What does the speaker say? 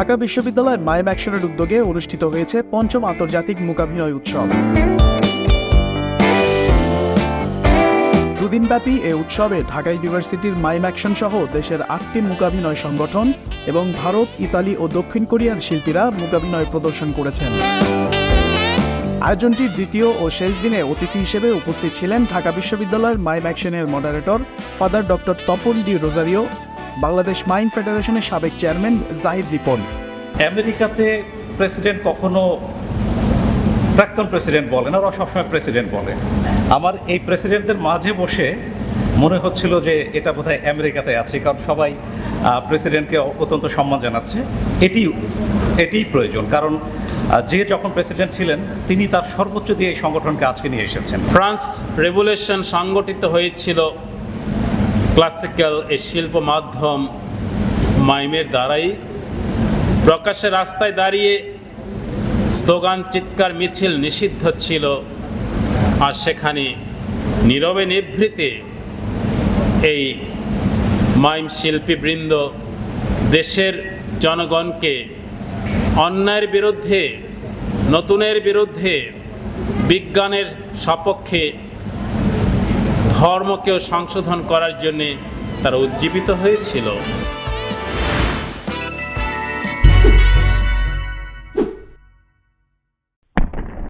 ঢাকা বিশ্ববিদ্যালয় মাইম অ্যাকশনের উদ্যোগে অনুষ্ঠিত হয়েছে পঞ্চম আন্তর্জাতিক মূকাভিনয় উৎসব। দুদিনব্যাপী এ উৎসবে ঢাকা ইউনিভার্সিটির মাইম অ্যাকশন সহ দেশের আটটি মূকাভিনয় সংগঠন এবং ভারত, ইতালি ও দক্ষিণ কোরিয়ার শিল্পীরা মূকাভিনয় প্রদর্শন করেছেন। আয়োজনটির দ্বিতীয় ও শেষ দিনে অতিথি হিসেবে উপস্থিত ছিলেন ঢাকা বিশ্ববিদ্যালয়ের মাইম অ্যাকশনের moderator father doctor Tapan de Rozario Bangladesh mime ফেডারেশনের সাবেক চেয়ারম্যান জাহিদ রিপন। আমেরিকাতে প্রেসিডেন্ট কখনো প্রাক্তন প্রেসিডেন্ট বলেন ওরা সবসময় প্রেসিডেন্ট বলে। আমার এই প্রেসিডেন্টদের মাঝে বসে মনে হচ্ছিল যে এটা বোধহয় আমেরিকাতে আছে কারণ সবাই প্রেসিডেন্টকে অত্যন্ত সম্মান জানাচ্ছে। এটি এটিই প্রয়োজন কারণ যে যখন প্রেসিডেন্ট ছিলেন তিনি তার সর্বোচ্চ দিয়ে এই সংগঠনকে আজকে নিয়ে এসেছেন। ফ্রান্স রেভলিউশন সংগঠিত হয়েছিল ক্লাসিক্যাল এই শিল্প মাধ্যম মাইমের দ্বারাই প্রকাশ্যে রাস্তায় দাঁড়িয়ে স্লোগান, চিৎকার, মিছিল নিষিদ্ধ ছিল। আর সেখানে নীরবে নিভৃতে এই মাইম শিল্পীবৃন্দ দেশের জনগণকে অন্যায়ের বিরুদ্ধে, নতুনের বিরুদ্ধে, বিজ্ঞানের সপক্ষে ধর্মকেও সংশোধন করার জন্যে তারা উজ্জীবিত হয়েছিল।